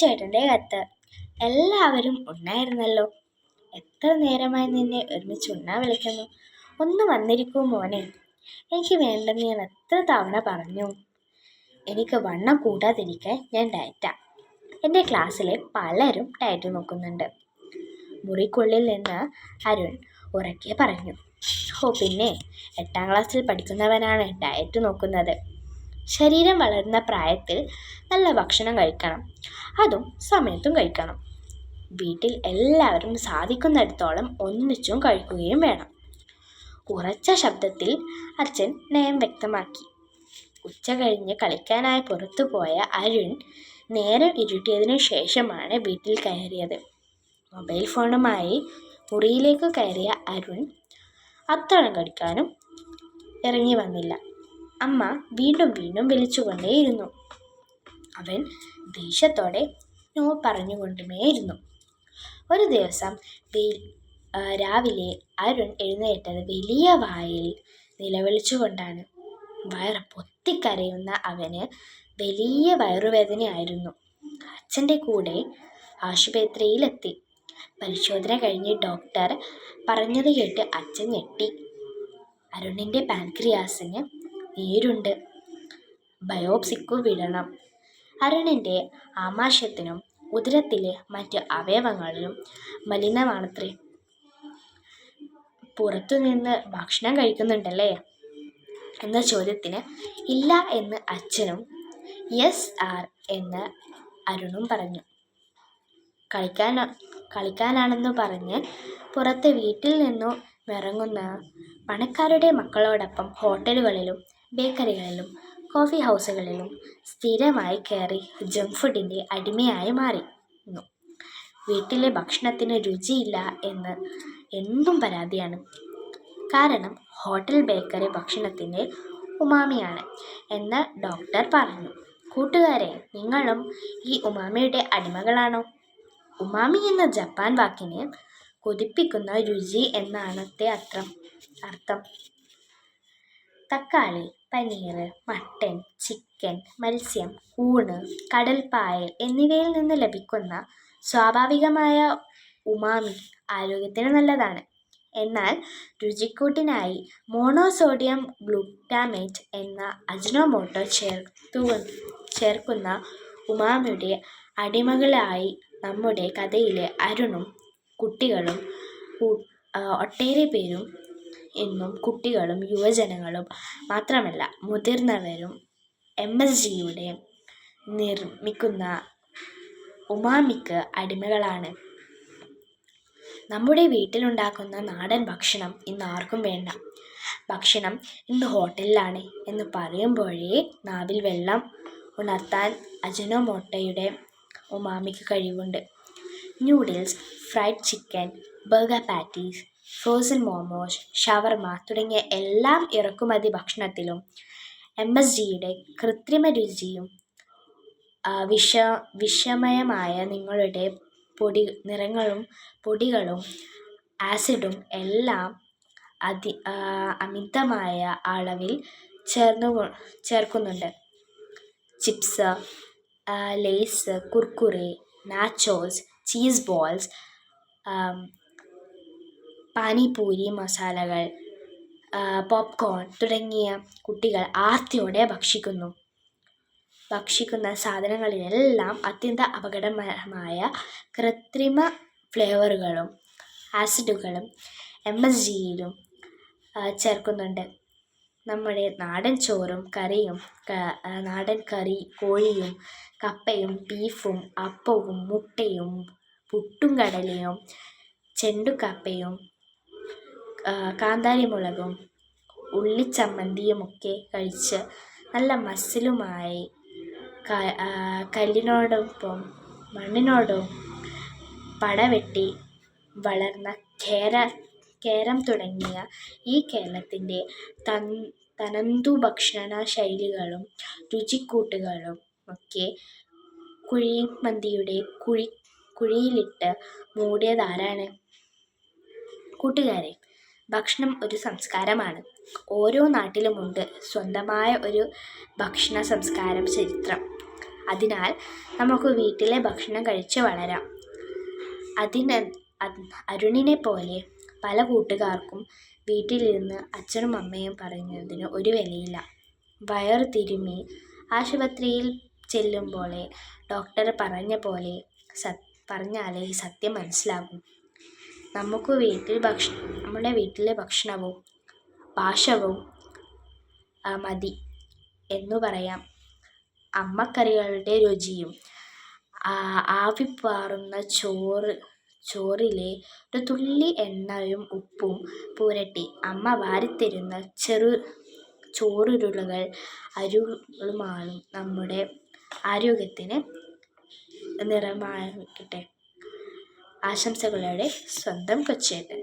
ചേട്ടന്റെ കത്ത്? എല്ലാവരും ഉണ്ണായിരുന്നല്ലോ എത്ര നേരമായി നിന്നെ ഒരുമിച്ച് ഉണ്ണാ വിളിക്കുന്നു? ഒന്ന് വന്നിരിക്കൂ മോനെ. എനിക്ക് വേണ്ടെന്ന് ഞാൻ എത്ര തവണ പറഞ്ഞു. എനിക്ക് വണ്ണം കൂടാതിരിക്കാൻ ഞാൻ ഡയറ്റാ എന്റെ ക്ലാസ്സിലെ പലരും ഡയറ്റ് നോക്കുന്നുണ്ട്. മുറിക്കുള്ളിൽ നിന്ന് അരുൺ ഉറക്കെ പറഞ്ഞു. ഓ പിന്നെ എട്ടാം ക്ലാസ്സിൽ പഠിക്കുന്നവനാണ് ഡയറ്റ് നോക്കുന്നത്. ശരീരം വളരുന്ന പ്രായത്തിൽ നല്ല ഭക്ഷണം കഴിക്കണം. അതും സമയത്തും കഴിക്കണം. വീട്ടിൽ എല്ലാവരും സാധിക്കുന്നിടത്തോളം ഒന്നിച്ചും കഴിക്കുകയും വേണം. ഉറച്ച ശബ്ദത്തിൽ അച്ഛൻ നയം വ്യക്തമാക്കി. ഉച്ച കഴിഞ്ഞ് കളിക്കാനായി പുറത്തു പോയ അരുൺ നേരം ഇരുട്ടിയതിനു ശേഷമാണ് വീട്ടിൽ കയറിയത്. മൊബൈൽ ഫോണുമായി മുറിയിലേക്ക് കയറിയ അരുൺ അത്താഴം കടിക്കാനും ഇറങ്ങി വന്നില്ല. അമ്മ വീണ്ടും വീണ്ടും വിളിച്ചുകൊണ്ടേയിരുന്നു. അവൻ ദേഷ്യത്തോടെ നോ പറഞ്ഞുകൊണ്ടുമേയിരുന്നു. ഒരു ദിവസം വെയിൽ രാവിലെ അരുൺ എഴുന്നേറ്റത് വലിയ വായിൽ നിലവിളിച്ചുകൊണ്ടാണ്. വയറ് പൊത്തിക്കരയുന്ന അവന് വലിയ വയറുവേദനയായിരുന്നു. അച്ഛന്റെ കൂടെ ആശുപത്രിയിലെത്തി. പരിശോധന കഴിഞ്ഞ് ഡോക്ടർ പറഞ്ഞത് കേട്ട് അച്ഛൻ ഞെട്ടി. അരുണിന്റെ പാൻക്രിയാസിന് നീരുണ്ട് ബയോപ്സിക്കു വിടണം. അരുണിന്റെ ആമാശയത്തിനും ഉദരത്തിലെ മറ്റ് അവയവങ്ങളിലും മലിനമാണത്രേ. പുറത്തുനിന്ന് ഭക്ഷണം കഴിക്കുന്നുണ്ടല്ലേ? എന്ന ചോദ്യത്തിന് ഇല്ല എന്ന് അച്ഛനും യെസ് ആർ എന്ന് അരുണും പറഞ്ഞു. കളിക്കാൻ കളിക്കാനാണെന്ന് പറഞ്ഞ് പുറത്ത് വീട്ടിൽ നിന്നും ഇറങ്ങുന്ന പണക്കാരുടെ മക്കളോടൊപ്പം ഹോട്ടലുകളിലും ബേക്കറികളിലും കോഫി ഹൗസുകളിലും സ്ഥിരമായി കയറി ജങ്ക് ഫുഡിന്റെ അടിമയായി മാറി വീട്ടിലെ ഭക്ഷണത്തിന് രുചിയില്ല എന്ന് എന്നും പരാതിയാണ്. കാരണം ഹോട്ടൽ ബേക്കറി ഭക്ഷണത്തിന്റെ ഉമാമിയാണ് എന്ന് ഡോക്ടർ പറഞ്ഞു. കൂട്ടുകാരെ നിങ്ങളും ഈ ഉമാമിയുടെ അടിമകളാണോ? ഉമാമി എന്ന ജപ്പാൻ വാക്കിന് കൊതിപ്പിക്കുന്ന രുചി എന്നാണത്തെ അർത്ഥം അർത്ഥം. തക്കാളി പനീർ മട്ടൻ ചിക്കൻ മത്സ്യം ഊണ് കടൽപ്പായൽ എന്നിവയിൽ നിന്ന് ലഭിക്കുന്ന സ്വാഭാവികമായ ഉമാമി ആരോഗ്യത്തിന് നല്ലതാണ്. എന്നാൽ രുചിക്കൂട്ടിനായി മോണോസോഡിയം ഗ്ലൂട്ടാമേറ്റ് എന്ന അജിനോമോട്ടോ ചേർത്തു ചേർക്കുന്ന ഉമാമിയുടെ അടിമകളായി നമ്മുടെ കഥയിലെ അരുണും കുട്ടികളും ഒട്ടേറെ പേരും എന്നും കുട്ടികളും യുവജനങ്ങളും മാത്രമല്ല മുതിർന്നവരും എം എസ് ജിയുടെ നിർമ്മിക്കുന്ന ഉമാമിക്ക് അടിമകളാണ്. നമ്മുടെ വീട്ടിലുണ്ടാക്കുന്ന നാടൻ ഭക്ഷണം ഇന്ന് ആർക്കും വേണ്ട. ഭക്ഷണം ഇന്ന് ഹോട്ടലിലാണ് എന്ന് പറയുമ്പോഴേ നാവിൽ വെള്ളം ഉണർത്താൻ അജിനോമോട്ടയുടെ ഉമാമിക്ക് കഴിവുണ്ട്. Noodles fried chicken burger patties frozen momos shawarma തുടങ്ങിയ എല്ലാം ഇറക്കുമതി ഭക്ഷണത്തിലും. എം എസ് ജിയുടെ കൃത്രിമ രുചിയും വിഷ വിഷമയമായ നിങ്ങളുടെ പൊടി നിറങ്ങളും പൊടികളും ആസിഡും എല്ലാം അതി അമിതമായ അളവിൽ ചേർന്നു ചേർക്കുന്നുണ്ട്. Chips Lay's Kurkure nachos cheese balls panipuri മസാലകൾ പോപ്കോൺ തുടങ്ങിയ കുട്ടികൾ ആർത്തിയോടെ ഭക്ഷിക്കുന്നു. ഭക്ഷിക്കുന്ന സാധനങ്ങളിലെല്ലാം അത്യന്ത അപകടകരമായ കൃത്രിമ ഫ്ലേവറുകളും ആസിഡുകളും എം എസ് ജിയിലും ചേർക്കുന്നുണ്ട്. നമ്മുടെ നാടൻ ചോറും കറിയും നാടൻ കറി കോഴിയും കപ്പയും ബീഫും അപ്പവും മുട്ടയും പുട്ടും കടലയും ചെണ്ടുകപ്പയും കാന്താരി മുളകും ഉള്ളിച്ചമ്മന്തിയുമൊക്കെ കഴിച്ച് നല്ല മസിലുമായി കല്ലിനോടൊപ്പം മണ്ണിനോടും പടവെട്ടി വളർന്ന കേര കേരം തുടങ്ങിയ ഈ കേരളത്തിന്റെ തൻ തനന്തു ഭക്ഷണ ശൈലികളും രുചിക്കൂട്ടുകളും ഒക്കെ കുഴിമന്തിയുടെ കുഴി കുഴിയിലിട്ട് മൂടിയതാരാണ്? കൂട്ടുകാരെ ഭക്ഷണം ഒരു സംസ്കാരമാണ്. ഓരോ നാട്ടിലുമുണ്ട് സ്വന്തമായ ഒരു ഭക്ഷണ സംസ്കാരം ചരിത്രം. അതിനാൽ നമുക്ക് വീട്ടിലെ ഭക്ഷണം കഴിച്ച് വളരാം. അതിന് അരുണിനെ പോലെ പല കൂട്ടുകാർക്കും വീട്ടിലിരുന്ന് അച്ഛനും അമ്മയും പറയുന്നതിന് ഒരു വിലയില്ല. വയർ തിരുമി ആശുപത്രിയിൽ ചെല്ലുമ്പോൾ ഡോക്ടർ പറഞ്ഞ പോലെ സത് പറഞ്ഞാലേ സത്യം മനസ്സിലാകൂ. നമുക്ക് വീട്ടിൽ ഭക്ഷ നമ്മുടെ വീട്ടിലെ ഭക്ഷണവും പാശവും മതി എന്നു പറയാം. അമ്മക്കറികളുടെ രുചിയും ആവിപ്പാറുന്ന ചോറ് ചോറിലെ ഒരു തുള്ളി എണ്ണയും ഉപ്പും പുരട്ടി അമ്മ വാരിത്തരുന്ന ചെറു ചോറുരുളകൾ അരുളുമാണ് നമ്മുടെ ആരോഗ്യത്തിന് നിറമാകട്ടെ ആശംസകളോടെ സ്വന്തം കൊച്ചേട്ടൻ